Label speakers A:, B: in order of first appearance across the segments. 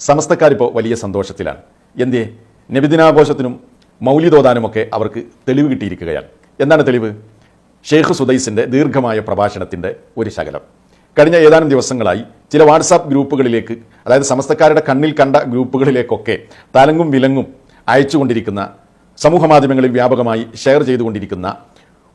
A: സമസ്തക്കാരിപ്പോൾ വലിയ സന്തോഷത്തിലാണ്. എന്തേ നബിദിനാഘോഷത്തിനും മൗലിതോദാനുമൊക്കെ അവർക്ക് തെളിവ് കിട്ടിയിരിക്കുകയാണ്. എന്താണ് തെളിവ്? ഷെയ്ഖ് സുദൈസിന്റെ ദീർഘമായ പ്രഭാഷണത്തിന്റെ ഒരു ശകലം. കഴിഞ്ഞ ഏതാനും ദിവസങ്ങളായി ചില വാട്സാപ്പ് ഗ്രൂപ്പുകളിലേക്ക് അതായത് സമസ്തക്കാരുടെ കണ്ണിൽ കണ്ട ഗ്രൂപ്പുകളിലേക്കൊക്കെ തലങ്ങും വിലങ്ങും അയച്ചുകൊണ്ടിരിക്കുന്ന സമൂഹ മാധ്യമങ്ങളിൽ വ്യാപകമായി ഷെയർ ചെയ്തുകൊണ്ടിരിക്കുന്ന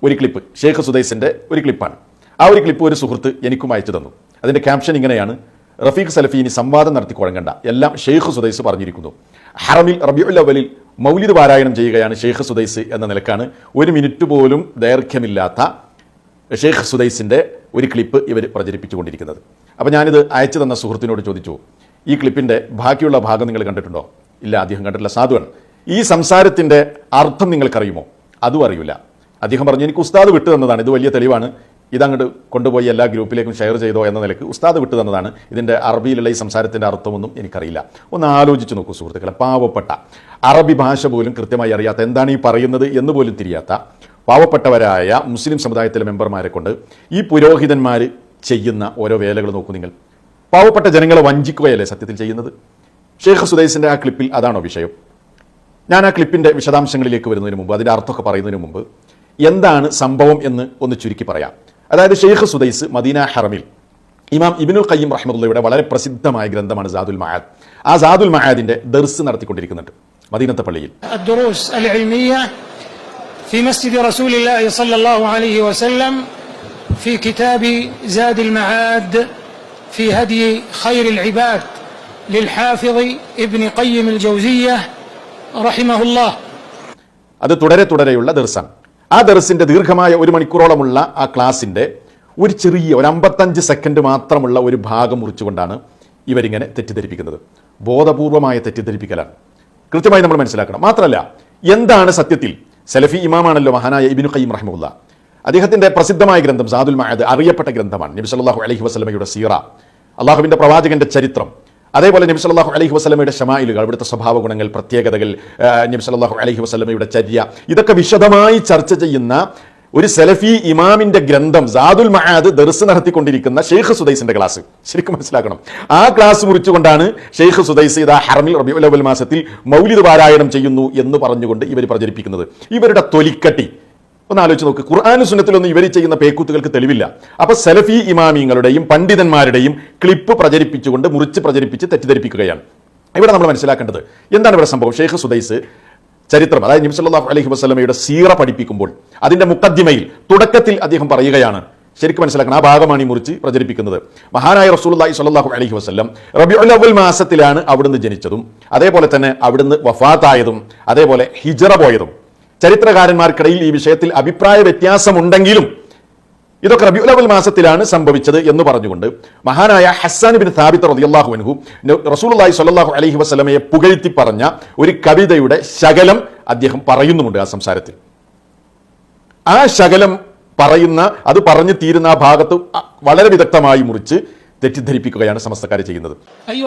A: ഒരു ക്ലിപ്പ് ഷെയ്ഖ് സുദൈസിന്റെ ഒരു ക്ലിപ്പാണ്. ആ ഒരു ക്ലിപ്പ് ഒരു സുഹൃത്ത് എനിക്കും അയച്ചു തന്നു. അതിന്റെ ക്യാപ്ഷൻ ഇങ്ങനെയാണ്. റഫീഖ് സലഫി ഇനി സംവാദം നടത്തി കുഴങ്ങണ്ട. എല്ലാം ഷെയ്ഖ് സുദൈസ് പറഞ്ഞിരിക്കുന്നു. ഹറമിൽ റബിയുൽ അവലിൽ മൗലിദ് പാരായണം ചെയ്യുകയാണ് ഷെയ്ഖ് സുദൈസ് എന്ന നിലക്കാണ്. ഒരു മിനിറ്റ് പോലും ദൈർഘ്യമില്ലാത്ത ഷെയ്ഖ് സുദൈസിന്റെ ഒരു ക്ലിപ്പ് ഇവർ പ്രചരിപ്പിച്ചുകൊണ്ടിരിക്കുന്നത്. അപ്പോൾ ഞാനിത് അയച്ചു തന്ന സുഹൃത്തിനോട് ചോദിച്ചു ഈ ക്ലിപ്പിന്റെ ബാക്കിയുള്ള ഭാഗം നിങ്ങൾ കണ്ടിട്ടുണ്ടോ? ഇല്ല അദ്ദേഹം കണ്ടിട്ടില്ല. സാധുവാണ്. ഈ സംസാരത്തിന്റെ അർത്ഥം നിങ്ങൾക്കറിയുമോ? അതും അറിയില്ല. അദ്ദേഹം പറഞ്ഞു എനിക്ക് ഉസ്താദ് വിട്ടു തന്നതാണ്. ഇത് വലിയ തെളിവാണ്. ഇതങ്ങോട്ട് കൊണ്ടുപോയി എല്ലാ ഗ്രൂപ്പിലേക്കും ഷെയർ ചെയ്തോ എന്ന നിലയ്ക്ക് ഉസ്താദ് വിട്ടു തന്നതാണ്. ഇതിന്റെ അറബിയിലുള്ള ഈ സംസാരത്തിന്റെ അർത്ഥമൊന്നും എനിക്കറിയില്ല. ഒന്ന് ആലോചിച്ച് നോക്കൂ സുഹൃത്തുക്കളെ പാവപ്പെട്ട. അറബി ഭാഷ പോലും കൃത്യമായി അറിയാത്ത എന്താണ് ഈ പറയുന്നത് എന്ന് പോലും തിരിയാത്ത പാവപ്പെട്ടവരായ മുസ്ലിം സമുദായത്തിലെ മെമ്പർമാരെ കൊണ്ട് ഈ പുരോഹിതന്മാർ ചെയ്യുന്ന ഓരോ വേലകൾ നോക്കൂ നിങ്ങൾ. പാവപ്പെട്ട ജനങ്ങളെ വഞ്ചിക്കുകയല്ലേ സത്യത്തിൽ ചെയ്യുന്നത്? ഷെയ്ഖ് സുദൈസിന്റെ ആ ക്ലിപ്പിൽ അതാണോ വിഷയം? ഞാൻ ആ ക്ലിപ്പിന്റെ വിശദാംശങ്ങളിലേക്ക് വരുന്നതിന് മുമ്പ് അതിന്റെ അർത്ഥമൊക്കെ പറയുന്നതിന് മുമ്പ് എന്താണ് സംഭവം എന്ന് ഒന്ന് ചുരുക്കി പറയാം. അതായത് ഷെയ്ഖ് സുദൈസ് മദീന ഹറമിൽ ഇമാം ഇബിനുൽ ഖയ്യം റഹ്മദുള്ളയുടെ വളരെ പ്രസിദ്ധമായ ഗ്രന്ഥമാണ് സാദുൽ മഹാദ് ആ സാദുൽ മഹാദിന്റെ ദർസ് നടത്തിക്കൊണ്ടിരിക്കുന്നുണ്ട് മദീനത്തെ പള്ളിയിൽ
B: الدروس العلمية في مسجد رسول الله صلى الله عليه وسلم في كتاب زاد المعاد في هدي خير العباد للحافظ ابن قيم الجوزية رحمه الله
A: അത് തുടരെ തുടരെയുള്ള ദർസാണ് ആ ദർസിന്റെ ദീർഘമായ ഒരു മണിക്കൂറോളമുള്ള ആ ക്ലാസ്സിന്റെ ഒരു ചെറിയ ഒരു അമ്പത്തഞ്ച് സെക്കൻഡ് മാത്രമുള്ള ഒരു ഭാഗം മുറിച്ചുകൊണ്ടാണ് ഇവരിങ്ങനെ തെറ്റിദ്ധരിപ്പിക്കുന്നത്. ബോധപൂർവമായ തെറ്റിദ്ധരിപ്പിക്കലാണ്. കൃത്യമായി നമ്മൾ മനസ്സിലാക്കണം. മാത്രമല്ല എന്താണ് സത്യത്തിൽ സലഫി ഇമാമാണല്ലോ മഹാനായ ഇബിനു ഖയ്യിം റഹ്മുല്ല അദ്ദേഹത്തിന്റെ പ്രസിദ്ധമായ ഗ്രന്ഥം സാദുൽ മഹദ് അറിയപ്പെട്ട ഗ്രന്ഥമാണ് നബി സല്ലല്ലാഹു അലഹി വസ്ലമയുടെ സീറ. അള്ളാഹുവിന്റെ പ്രവാചകന്റെ ചരിത്രം. അതേപോലെ നബി സല്ലല്ലാഹു അലഹി വസ്ലമയുടെ ഷമായിലുകൾ അവിടുത്തെ സ്വഭാവ ഗുണങ്ങൾ പ്രത്യേകതകൾ നബി സല്ലല്ലാഹു അലൈഹി വസ്ലമയുടെ ചര്യ ഇതൊക്കെ വിശദമായി ചർച്ച ചെയ്യുന്ന ഒരു സെലഫി ഇമാമിന്റെ ഗ്രന്ഥം സാദുൽ മഹാദ് ദർസ് നടത്തിക്കൊണ്ടിരിക്കുന്ന ഷെയ്ഖ് സുദൈസിന്റെ ക്ലാസ്. ശരിക്കും മനസ്സിലാക്കണം. ആ ക്ലാസ് മുറിച്ചുകൊണ്ടാണ് ഷെയ്ഖ് സുദൈസ് ഇതാ ഹറമിൽ റബിഉലബുൽ മാസത്തിൽ മൗലിദ് പാരായണം ചെയ്യുന്നു എന്ന് പറഞ്ഞുകൊണ്ട് ഇവർ പ്രചരിപ്പിക്കുന്നത്. ഇവരുടെ തൊലിക്കട്ടി ഒന്ന് ആലോചിച്ച് നോക്ക്. ഖുർആാനും സുന്നത്തിലൊന്നും ഇവർ ചെയ്യുന്ന പേക്കൂത്തുകൾക്ക് തെളിവില്ല. അപ്പൊ സെലഫി ഇമാമിങ്ങളുടെയും പണ്ഡിതന്മാരുടെയും ക്ലിപ്പ് പ്രചരിപ്പിച്ചുകൊണ്ട് മുറിച്ച് പ്രചരിപ്പിച്ച് തെറ്റിദ്ധരിപ്പിക്കുകയാണ്. ഇവിടെ നമ്മൾ മനസ്സിലാക്കേണ്ടത് എന്താണ് ഇവിടെ സംഭവം? ഷെയ്ഖ് സുദൈസ് ചരിത്രം അതായത് നിംസല്ലാഹു അലൈഹി വസല്ലമയുടെ സീറ പഠിപ്പിക്കുമ്പോൾ അതിന്റെ മുക്കദ്ദിമയിൽ തുടക്കത്തിൽ അദ്ദേഹം പറയുകയാണ്. ശരിക്കും മനസ്സിലാക്കണം ആ ഭാഗമാണ് ഈ മുറിച്ച് പ്രചരിപ്പിക്കുന്നത്. മഹാനായ റസൂലുള്ളാഹി സ്വല്ലല്ലാഹു അലഹി വസ്ലം റബി അവൽ മാസത്തിലാണ് അവിടുന്ന് ജനിച്ചതും അതേപോലെ തന്നെ അവിടുന്ന് വഫാത്തായതും അതേപോലെ ഹിജറ പോയതും. ചരിത്രകാരന്മാർക്കിടയിൽ ഈ വിഷയത്തിൽ അഭിപ്രായ വ്യത്യാസമുണ്ടെങ്കിലും ഇതൊക്കെ അവൽ മാസത്തിലാണ് സംഭവിച്ചത് എന്ന് പറഞ്ഞുകൊണ്ട് മഹാനായ ഹസ്സാൻ ബിൻ സാബിത്ത് റതിയല്ലാഹു അൻഹു റസൂലി സല്ലാഹു അലഹി വസ്ലമയെ പുകഴ്ത്തി പറഞ്ഞ ഒരു കവിതയുടെ ശകലം അദ്ദേഹം പറയുന്നുമുണ്ട് ആ സംസാരത്തിൽ. ആ ശകലം പറയുന്ന അത് പറഞ്ഞു തീരുന്ന ആ ഭാഗത്ത് വളരെ വിദഗ്ധമായി മുറിച്ച് തെറ്റിദ്ധരിപ്പിക്കുകയാണ് സമസ്തക്കാർ ചെയ്യുന്നത്.
B: അയ്യോ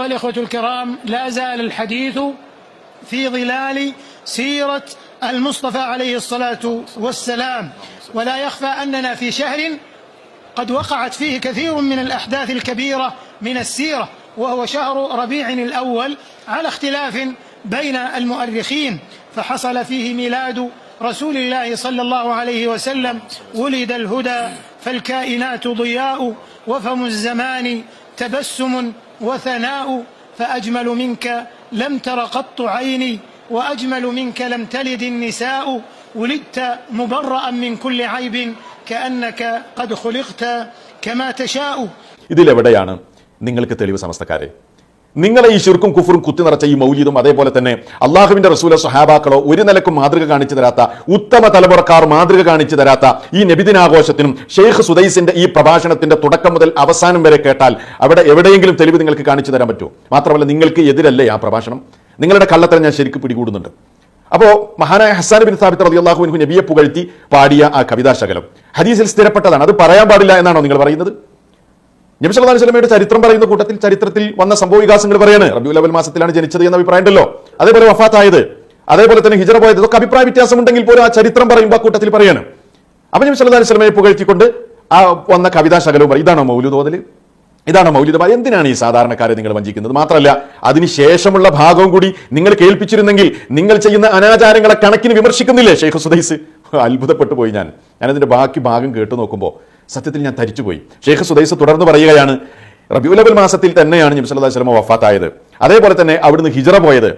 B: المصطفى عليه الصلاة والسلام. ولا يخفى أننا في شهر قد وقعت فيه كثير من الأحداث الكبيرة من السيرة وهو شهر ربيع الأول على اختلاف بين المؤرخين. فحصل فيه ميلاد رسول الله صلى الله عليه وسلم. ولد الهدى فالكائنات ضياء وفم الزمان تبسم وثناء. فأجمل منك لم تر قط عيني. وأجمل منك لم تلد النساء ولدت مبرأ من كل عيب كأنك قد خلقت كما تشاء
A: ഇതിലെവിടെയാണ് നിങ്ങൾക്ക് തെളിവ് സമസ്തക്കാരെ നിങ്ങളെ ഈ ശിർക്കും കുഫറും കുത്തി നിറച്ച ഈ മൗലിദും അതേപോലെ തന്നെ അള്ളാഹുവിന്റെ റസൂല സഹാബാക്കളോ ഒരു നിലക്കും മാതൃക കാണിച്ചു തരാത്ത ഉത്തമ തലമുറക്കാർ മാതൃക കാണിച്ചു തരാത്ത ഈ നബിദിനാഘോഷത്തിനും ഷെയ്ഖ് സുദൈസിന്റെ ഈ പ്രഭാഷണത്തിന്റെ തുടക്കം മുതൽ അവസാനം വരെ കേട്ടാൽ അവിടെ എവിടെയെങ്കിലും തെളിവ് നിങ്ങൾക്ക് കാണിച്ചു തരാൻ പറ്റുമോ മാത്രമല്ല നിങ്ങൾക്ക് എതിരല്ലേ ആ പ്രഭാഷണം നിങ്ങളുടെ കള്ളത്തരം ഞാൻ ശരിക്കും പിടികൂടുന്നുണ്ട്. അപ്പോൾ മഹാനായ ഹസാൻ ബിൻ സാബിത്ത് റളിയല്ലാഹു അൻഹു നബിയെ പുകഴ്ത്തി പാടിയ ആ കവിതാശകലം. ഹദീസിൽ സ്ഥിരപ്പെട്ടതാണ്. അത് പറയാൻ പാടില്ല എന്നാണോ നിങ്ങൾ പറയുന്നത്? നബി സല്ലല്ലാഹു അലൈഹി ചരിത്രം പറയുന്ന കൂട്ടത്തിൽ ചരിത്രത്തിൽ വന്ന സംഭവ വികാസങ്ങൾ പറയാണ്. റബിയുൽ അവൽ മാസത്തിലാണ് ജനിച്ചത് എന്ന അഭിപ്രായം ഉണ്ടല്ലോ അതേപോലെ വഫാത്തായത് അതേപോലെ തന്നെ ഹിജറ പോയത് ഇതൊക്കെ അഭിപ്രായ വ്യത്യാസം ഉണ്ടെങ്കിൽ പോലും ആ ചരിത്രം പറയുമ്പോൾ ആ കൂട്ടത്തിൽ പറയാണ്. അപ്പൊ നബി സല്ലല്ലാഹു അലൈഹി പുകഴ്ത്തിക്കൊണ്ട് ആ വന്ന കവിതാ ശകലവും ഇതാണോ മൗലൂദ് ഇതാണ് മൗലിക എന്തിനാണ് ഈ സാധാരണക്കാരെ നിങ്ങൾ വഞ്ചിക്കുന്നത്? മാത്രമല്ല അതിനുശേഷമുള്ള ഭാഗവും കൂടി നിങ്ങൾ കേൾപ്പിച്ചിരുന്നെങ്കിൽ നിങ്ങൾ ചെയ്യുന്ന അനാചാരങ്ങളെ കണക്കിന് വിമർശിക്കുന്നില്ലേ ഷെയ്ഖ് സുദൈസ്? അത്ഭുതപ്പെട്ടു പോയി ഞാൻ. ഞാനതിന്റെ ബാക്കി ഭാഗം കേട്ടു നോക്കുമ്പോൾ സത്യത്തിൽ ഞാൻ തരിച്ചുപോയി ഷെയ്ഖ് സുദൈസ് തുടർന്ന് പറയുകയാണ് റബിയുലബൽ മാസത്തിൽ തന്നെയാണ് അലൈഹി വസല്ലം വഫാത്തായത്. അതേപോലെ തന്നെ അവിടുന്ന് ഹിജറ പോയത്.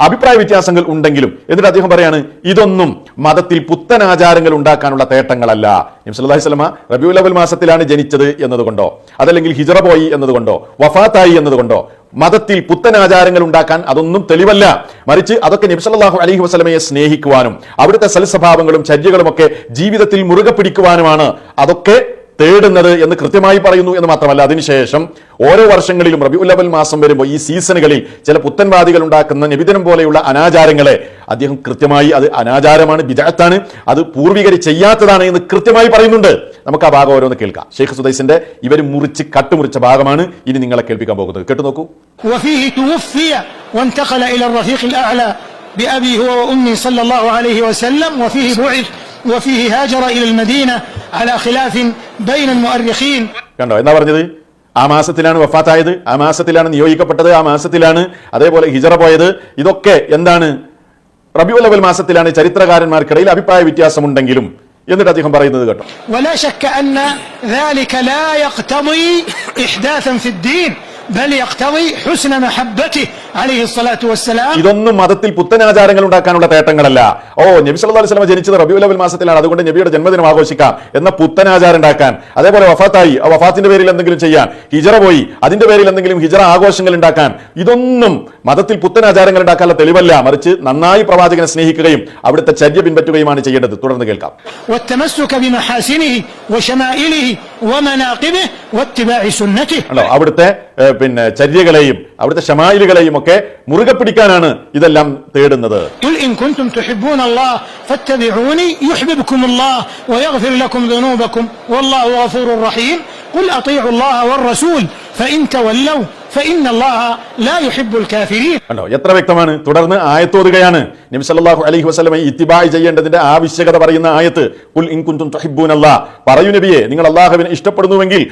A: അഭിപ്രായ വ്യത്യാസങ്ങൾ ഉണ്ടെങ്കിലും എന്നിട്ട് അദ്ദേഹം പറയാണ് ഇതൊന്നും മതത്തിൽ പുത്തൻ ആചാരങ്ങൾ ഉണ്ടാക്കാനുള്ള തേട്ടങ്ങളല്ല. നിംസലി സ്വലമ റബിയുൽ അവൽ മാസത്തിലാണ് ജനിച്ചത് എന്നതുകൊണ്ടോ അതല്ലെങ്കിൽ ഹിജറ പോയി എന്നതുകൊണ്ടോ വഫാത്തായി എന്നതുകൊണ്ടോ മതത്തിൽ പുത്തൻ ആചാരങ്ങൾ ഉണ്ടാക്കാൻ അതൊന്നും തെളിവല്ല. മറിച്ച് അതൊക്കെ നബി അലഹി വസ്ലമയെ സ്നേഹിക്കുവാനും അവിടുത്തെ സൽസ്വഭാവങ്ങളും ചര്യകളും ഒക്കെ ജീവിതത്തിൽ മുറുകെ പിടിക്കുവാനുമാണ്. അതൊക്കെ തേടുന്നത് എന്ന് കൃത്യമായി പറയുന്നു എന്ന് മാത്രമല്ല അതിനുശേഷം ഓരോ വർഷങ്ങളിലും റബിഉൽ അവൽ മാസം വരുമ്പോൾ ഈ സീസണുകളിൽ ചില പുത്തൻവാദികൾ ഉണ്ടാക്കുന്ന നിബിധനം പോലെയുള്ള അനാചാരങ്ങളെ അദ്ദേഹം കൃത്യമായി അത് അനാചാരമാണ് ബിജാത്താണ് അത് പൂർവികർ ചെയ്യാത്തതാണ് എന്ന് കൃത്യമായി പറയുന്നുണ്ട് നമുക്ക് ആ ഭാഗം ഓരോന്ന് കേൾക്കാം ഷെയ്ഖ് സുദൈസിന്റെ ഇവർ മുറിച്ച് കട്ടുമുറിച്ച ഭാഗമാണ് ഇനി നിങ്ങളെ കേൾപ്പിക്കാൻ പോകുന്നത് കേട്ടു നോക്കൂ
B: وفيه توفي وانتقل إلى الرفيق الأعلى بأبي هو وأمي صلى الله عليه وسلم وفيه بعث وفيه هاجر إلى المدينة على خلاف بين المؤرخين
A: കണ്ടോ എന്താ പറഞ്ഞത് ആ മാസത്തിലാണ് വഫാത്തായത് ആ മാസത്തിലാണ് നിയോഗിക്കപ്പെട്ടത് ആ മാസത്തിലാണ് അതേപോലെ ഹിജറ പോയത് ഇതൊക്കെ എന്താണ് റബിയുൽ അവൽ മാസത്തിലാണ് ചരിത്രകാരന്മാർക്കിടയിൽ അഭിപ്രായ വ്യത്യാസമുണ്ടെങ്കിലും എന്നിട്ട് അദ്ദേഹം പറയുന്നത് കേട്ടോ
B: ولا شك أن ذلك
A: ഇതൊന്നും മതത്തിൽ പുത്തൻ ആചാരങ്ങൾ ഉണ്ടാക്കാനുള്ള തേട്ടങ്ങളല്ല. ഓ നബി സല്ലു അലൈഹി വസല്ലം ജനിച്ചത് റബി അവൽ മാസത്തിലാണ്. അതുകൊണ്ട് നബിയുടെ ജന്മദിനം ആഘോഷിക്കാം എന്ന പുത്തൻ ആചാരം ഉണ്ടാക്കാൻ. അതേപോലെ വഫാത്തായി. ആ വഫാത്തിന്റെ പേരിൽ എന്തെങ്കിലും ചെയ്യാൻ. ഹിജറ പോയി. അതിന്റെ പേരിൽ എന്തെങ്കിലും ഹിജറ ആഘോഷങ്ങൾ ഉണ്ടാക്കാൻ. ഇതൊന്നും മതത്തിൽ പുത്തൻ ആചാരങ്ങൾ ഉണ്ടാക്കാനുള്ള തെളിവല്ല. മറിച്ച് നന്നായി പ്രവാചകനെ സ്നേഹിക്കുകയും അവിടുത്തെ ചര്യ പിൻപറ്റുകയുമാണ് ചെയ്യേണ്ടത്. തുടർന്ന് കേൾക്കാം. അവിടുത്തെ പിന്നെ ചര്യകളെയും അവിടുത്തെ ഷമായിലുകളെയും ഒക്കെ മുറുകെ പിടിക്കാനാണ് ഇതെല്ലാം തേടുന്നത്
B: قل إن كنتم تحبون الله فاتبعوني يحببكم الله ويغفر لكم ذنوبكم والله غفور رحيم قل أطيعوا الله والرسول فإن تولوا
A: എത്ര വ്യക്തമാണ്? തുടർന്ന് ആയത്തോതുകയാണ് നബിസല്ലാഹു അലൈഹി വസ്ലമെ ഇത്തിബായ് ചെയ്യേണ്ടതിന്റെ ആവശ്യകത പറയുന്ന ആയത്ത് ഉൽ ഇൻകുന്തും തഹിബൂൻ പറയൂ നബിയെ നിങ്ങൾ അള്ളാഹുവിനെ ഇഷ്ടപ്പെടുന്നുവെങ്കിൽ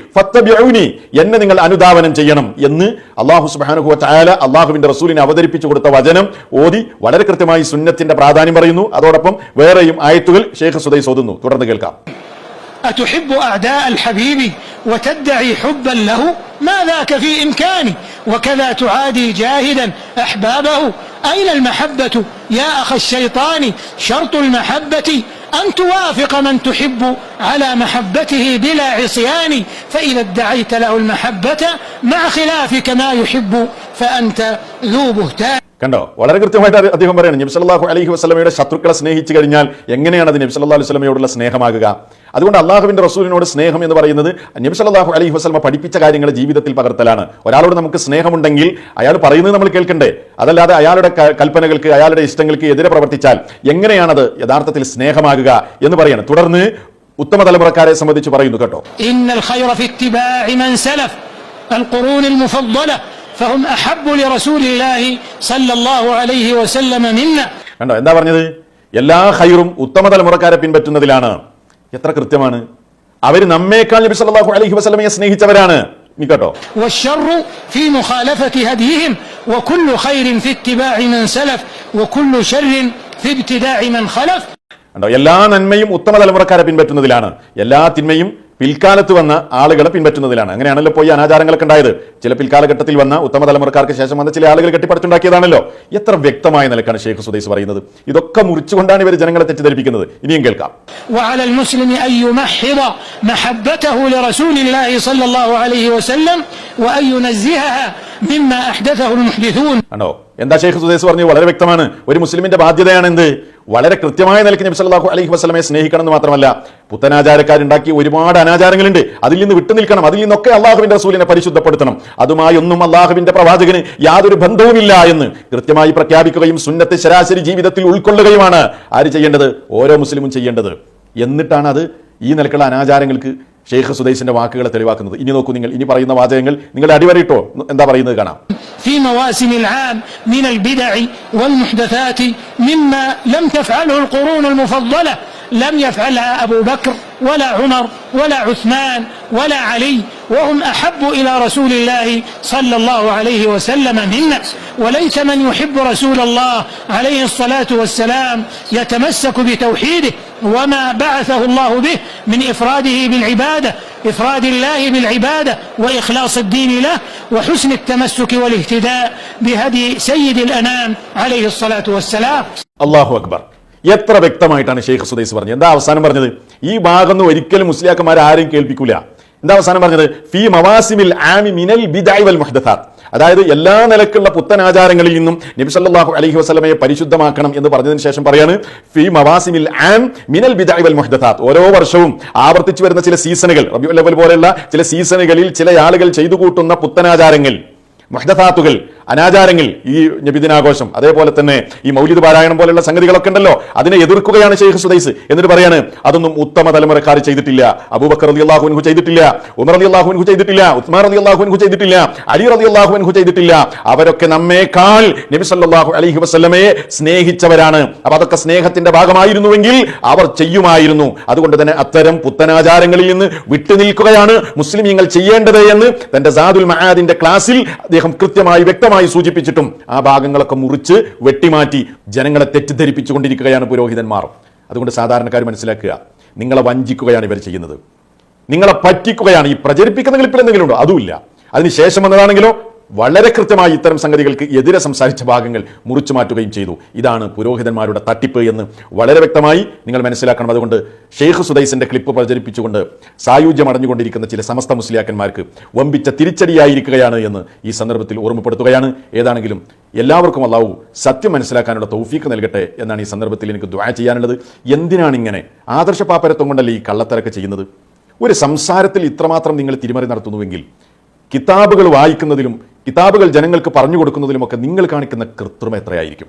A: എന്നെ നിങ്ങൾ അനുദാപനം ചെയ്യണം. എന്ന് അള്ളാഹു സുബ്ഹാനഹു വതആല അള്ളാഹുവിന്റെ റസൂലിനെ അവതരിപ്പിച്ചു കൊടുത്ത വചനം ഓതി വളരെ കൃത്യമായി സുന്നത്തിന്റെ പ്രാധാന്യം പറയുന്നു. അതോടൊപ്പം വേറെയും ആയത്തുകൾ ഷേഖ് സുദൈസ് ഓതുന്നു. തുടർന്ന് കേൾക്കാം.
B: أتحب أعداء الحبيب وتدعي حبا له؟ ما ذاك في إمكاني. وكذا تعادي جاهدا أحبابه. أين المحبة يا أخ الشيطان؟ شرط المحبة أن توافق من تحب على محبته بلا عصيان. فإذا ادعيت له المحبة مع خلافك ما يحب فأنت ذو بهتان.
A: കണ്ടോ? വളരെ കൃത്യമായിട്ട് അദ്ദേഹം പറയാണ് സല്ലല്ലാഹു അലൈഹി വസല്ലമയുടെ ശത്രുക്കളെ സ്നേഹിച്ചു കഴിഞ്ഞാൽ എങ്ങനെയാണ് അത് സല്ലല്ലാഹു അലൈഹി വസല്ലമയോടുള്ള സ്നേഹമാകുക? അതുകൊണ്ട് അള്ളാഹുവിന്റെ റസൂലിനോട് സ്നേഹം എന്ന് പറയുന്നത് നബി സല്ലല്ലാഹു അലൈഹി വസല്ലമ പഠിപ്പിച്ച കാര്യങ്ങൾ ജീവിതത്തിൽ പകർത്തലാണ്. ഒരാളോട് നമുക്ക് സ്നേഹമുണ്ടെങ്കിൽ അയാൾ പറയുന്നത് നമ്മൾ കേൾക്കണ്ടേ? അതല്ലാതെ അയാളുടെ കൽപ്പനകൾക്ക് അയാളുടെ ഇഷ്ടങ്ങൾക്ക് എതിരെ പ്രവർത്തിച്ചാൽ എങ്ങനെയാണത് യഥാർത്ഥത്തിൽ സ്നേഹമാകുക എന്ന് പറയാണ്. തുടർന്ന് ഉത്തമ തലമുറക്കാരെ സംബന്ധിച്ച് പറയുന്നു കേട്ടോ.
B: إن الخير في اتباع من سلف القرون المفضلة فهم أحب لرسول الله صلى الله عليه وسلم منا
A: കണ്ടോ എന്താ പറഞ്ഞത് എല്ലാ ഹൈറും ഉത്തമ തലമുറക്കാരെ പിൻപറ്റുന്നതിലാണ് എത്ര കൃത്യമാണ് അവർ നമ്മേക്കാൾ നബി സല്ലല്ലാഹു അലൈഹി വസല്ലമയെ സ്നേഹിച്ചവരാണ് നീ കേട്ടോ
B: والشر في مخالفة هديهم وكل خير في اتباع من سلف وكل شر في ابتداع من خلف
A: കണ്ടോ എല്ലാ നന്മയും ഉത്തമ തലമുറക്കാരെ പിൻപറ്റുന്നതിലാണ് എല്ലാ തിന്മയും പിൽക്കാലത്ത് വന്ന ആളുകളെ പിൻപറ്റുന്നതിലാണ് അങ്ങനെയാണല്ലോ പോയി അനാചാരങ്ങളൊക്കെ ഉണ്ടായത് ചില പിൽക്കാലഘട്ടത്തിൽ വന്ന ഉത്തമ തലമുറക്കാർക്ക് ശേഷം വന്ന ചില ആളുകൾ കെട്ടിപ്പടുത്തുണ്ടാക്കിയതാണല്ലോ എത്ര വ്യക്തമായ നിലക്കാണ് ഷെയ്ഖ് സുദൈസ് പറയുന്നത് ഇതൊക്കെ മുറിച്ചുകൊണ്ടാണ് ഇവർ ജനങ്ങളെ തെറ്റിദ്ധരിപ്പിക്കുന്നത് ഇനിയും കേൾക്കാം
B: وعلى المسلم أن يمحض محبته لرسول الله صلى الله عليه وسلم وأن ينزهها مما أحدثه المحدثون
A: ആണോ എന്താ ഷെയ്ഖ് സുദൈസ് പറഞ്ഞു വളരെ വ്യക്തമാണ്. ഒരു മുസ്ലിമിന്റെ ബാധ്യതയാണ് എന്ത്? വളരെ കൃത്യമായ നിലയ്ക്ക് നബി സല്ലല്ലാഹു അലൈഹി വസല്ലമയെ സ്നേഹിക്കണം എന്ന് മാത്രമല്ല പുത്തനാചാരക്കാരുണ്ടാക്കിയ ഒരുപാട് അനാചാരങ്ങളുണ്ട്. അതിൽ നിന്ന് വിട്ടു നിൽക്കണം. അതിൽ നിന്നൊക്കെ അള്ളാഹുവിന്റെ റസൂലിനെ പരിശുദ്ധപ്പെടുത്തണം. അതുമായി ഒന്നും അള്ളാഹുവിന്റെ പ്രവാചകന് യാതൊരു ബന്ധവുമില്ല എന്ന് കൃത്യമായി പ്രഖ്യാപിക്കുകയും സുന്നത്തെ ശരാശരി ജീവിതത്തിൽ ഉൾക്കൊള്ളുകയുമാണ്. ആര് ചെയ്യേണ്ടത്? ഓരോ മുസ്ലിമും ചെയ്യേണ്ടത്. എന്നിട്ടാണ് അത് ഈ നിലക്കുള്ള അനാചാരങ്ങൾക്ക് ഷെയ്ഖ് സുദൈസിന്റെ വാക്കുകളെ തെളിവാക്കുന്നത് ഇനി നോക്കൂ നിങ്ങൾ ഇനി പറയുന്ന വാചകങ്ങൾ നിങ്ങളുടെ അടിവരയിട്ടോ എന്താ പറയുന്നത് കാണാം
B: في مواسم العام من البدع والمحدثات مما لم تفعله القرون المفضلة لم يفعلها أبو بكر ولا عمر ولا عثمان ولا علي وهم احب الى رسول الله صلى الله عليه وسلم منا وليس من يحب رسول الله عليه الصلاه والسلام يتمسك بتوحيده وما بعثه الله به من افراده بالعباده افراد الله بالعباده واخلاص الدين له وحسن التمسك والاهتداء بهدي سيد الانام عليه الصلاه والسلام
A: അള്ളാഹു അക്ബർ എത്ര വ്യക്തമായിട്ടാണ് ഷെയ്ഖ് സുദൈസ് പറഞ്ഞത് എന്താ അവസാനം പറഞ്ഞത് ഈ ഭാഗം ഒന്നും ഒരിക്കലും മുസ്ലിയാക്കന്മാർ ആരെയും കേൾപ്പിക്കൂല എന്താ അവസാനം പറഞ്ഞത് ഫി മവാസിമിൽ ആമി മിനൽ ബിദായി വൽ മുഹ്ദഥാത്ത് അതായത് എല്ലാ നിലക്കുള്ള പുത്തൻ ആചാരങ്ങളിൽ നിന്നും നബി സല്ലല്ലാഹു അലൈഹി വസല്ലമയെ പരിശുദ്ധമാക്കണം എന്ന് പറഞ്ഞതിന് ശേഷം പറയാണ് ഫി മവാസിമിൽ ആം മിനൽ ബിദായി വൽ മുഹ്ദഥാത്ത് ഓരോ വർഷവും ആവർത്തിച്ചു വരുന്ന ചില സീസണുകൾ റബിയുൽ പോലെയുള്ള ചില സീസണുകളിൽ ചില ആളുകൾ ചെയ്തു കൂട്ടുന്ന പുത്തനാചാരങ്ങൾ മുഹ്ദഥാത്തുകൾ അനാചാരങ്ങൾ ഈ നബിദിനാഘോഷം അതേപോലെ തന്നെ ഈ മൗലിദ് പാരായണം പോലെയുള്ള സംഗതികളൊക്കെ ഉണ്ടല്ലോ അതിനെ എതിർക്കുകയാണ് ഷെയ്ഖ് സുദൈസ്. എന്നിട്ട് പറയാണ് അതൊന്നും ഉത്തമ തലമുറക്കാർ ചെയ്തിട്ടില്ല അബൂബക്കർ അലി അള്ളാഹുൻഹു ചെയ്തിട്ടില്ല ഉമർ അലി അള്ളാഹുൻഹു ചെയ്തിട്ടില്ല ഉസ്മാൻ അലി അള്ളാഹുൻഹു ചെയ്തിട്ടില്ല അലി അലി അള്ളാഹുൻഹു ചെയ്തിട്ടില്ല. അവരൊക്കെ നമ്മേക്കാൾ നബി സല്ലാഹു അലഹി വസ്ലമയെ സ്നേഹിച്ചവരാണ്. അപ്പൊ അതൊക്കെ സ്നേഹത്തിന്റെ ഭാഗമായിരുന്നുവെങ്കിൽ അവർ ചെയ്യുമായിരുന്നു. അതുകൊണ്ട് തന്നെ അത്തരം പുത്തനാചാരങ്ങളിൽ നിന്ന് വിട്ടുനിൽക്കുകയാണ് മുസ്ലിമീങ്ങൾ ചെയ്യേണ്ടത് എന്ന് തന്റെ സാദുൽ മഹാദിന്റെ ക്ലാസ്സിൽ അദ്ദേഹം കൃത്യമായി വ്യക്തമായി സൂചിപ്പിച്ചിട്ടും ആ ഭാഗങ്ങളൊക്കെ മുറിച്ച് വെട്ടിമാറ്റി ജനങ്ങളെ തെറ്റിദ്ധരിപ്പിച്ചുകൊണ്ടിരിക്കുകയാണ് പുരോഹിതന്മാർ. അതുകൊണ്ട് സാധാരണക്കാർ മനസ്സിലാക്കുക നിങ്ങളെ വഞ്ചിക്കുകയാണ് ഇവർ ചെയ്യുന്നത്. നിങ്ങളെ പറ്റിക്കുകയാണ് ഈ പ്രചരിപ്പിക്കുന്ന ക്ലിപ്പിൽ എന്തെങ്കിലും ഉണ്ടോ? അതുമില്ല. അതിനുശേഷം വന്നതാണെങ്കിലോ വളരെ കൃത്യമായി ഇത്തരം സംഗതികൾക്ക് എതിരെ സംസാരിച്ച ഭാഗങ്ങൾ മുറിച്ചു മാറ്റുകയും ചെയ്തു. ഇതാണ് പുരോഹിതന്മാരുടെ തട്ടിപ്പ് എന്ന് വളരെ വ്യക്തമായി നിങ്ങൾ മനസ്സിലാക്കണം. അതുകൊണ്ട് ഷെയ്ഖ് സുദൈസിന്റെ ക്ലിപ്പ് പ്രചരിപ്പിച്ചുകൊണ്ട് സായുജ്യം അടഞ്ഞുകൊണ്ടിരിക്കുന്ന ചില സമസ്ത മുസ്ലിയാക്കന്മാർക്ക് വമ്പിച്ച തിരിച്ചടിയായിരിക്കുകയാണ് എന്ന് ഈ സന്ദർഭത്തിൽ ഓർമ്മപ്പെടുത്തുകയാണ്. ഏതാണെങ്കിലും എല്ലാവർക്കും അള്ളാഹു സത്യം മനസ്സിലാക്കാനുള്ള തൗഫീക്ക് നൽകട്ടെ എന്നാണ് ഈ സന്ദർഭത്തിൽ എനിക്ക് ദ്വാ ചെയ്യാനുള്ളത്. എന്തിനാണ് ഇങ്ങനെ? ആദർശ പാപ്പരത്വം കൊണ്ടല്ലേ ഈ കള്ളത്തരൊക്കെ ചെയ്യുന്നത്? ഒരു സംസാരത്തിൽ ഇത്രമാത്രം നിങ്ങൾ തിരിമറി നടത്തുന്നുവെങ്കിൽ കിതാബുകൾ വായിക്കുന്നതിലും കിതാബുകൾ ജനങ്ങൾക്ക് പറഞ്ഞു കൊടുക്കുന്നതിലുമൊക്കെ നിങ്ങൾ കാണിക്കുന്ന കൃത്രിമം എത്രയായിരിക്കും?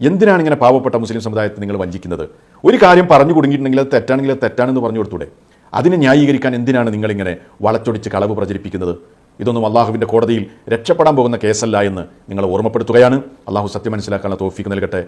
A: എന്തിനാണ് ഇങ്ങനെ പാവപ്പെട്ട മുസ്ലിം സമുദായത്തെ നിങ്ങൾ വഞ്ചിക്കുന്നത്? ഒരു കാര്യം പറഞ്ഞു കൊടുങ്ങിയിട്ടുണ്ടെങ്കിൽ അത് തെറ്റാണെങ്കിൽ അത് തെറ്റാണെന്ന് പറഞ്ഞു കൊടുത്തൂടെ? അതിനെ ന്യായീകരിക്കാൻ എന്തിനാണ് നിങ്ങളിങ്ങനെ വളച്ചൊടിച്ച് കളവ് പ്രചരിപ്പിക്കുന്നത്? ഇതൊന്നും അള്ളാഹുവിന്റെ കോടതിയിൽ രക്ഷപ്പെടാൻ പോകുന്ന കേസല്ല എന്ന് നിങ്ങൾ ഓർമ്മപ്പെടുത്തുകയാണ്. അള്ളാഹു സത്യം മനസ്സിലാക്കാനുള്ള തോഫിക്ക് നൽകട്ടെ.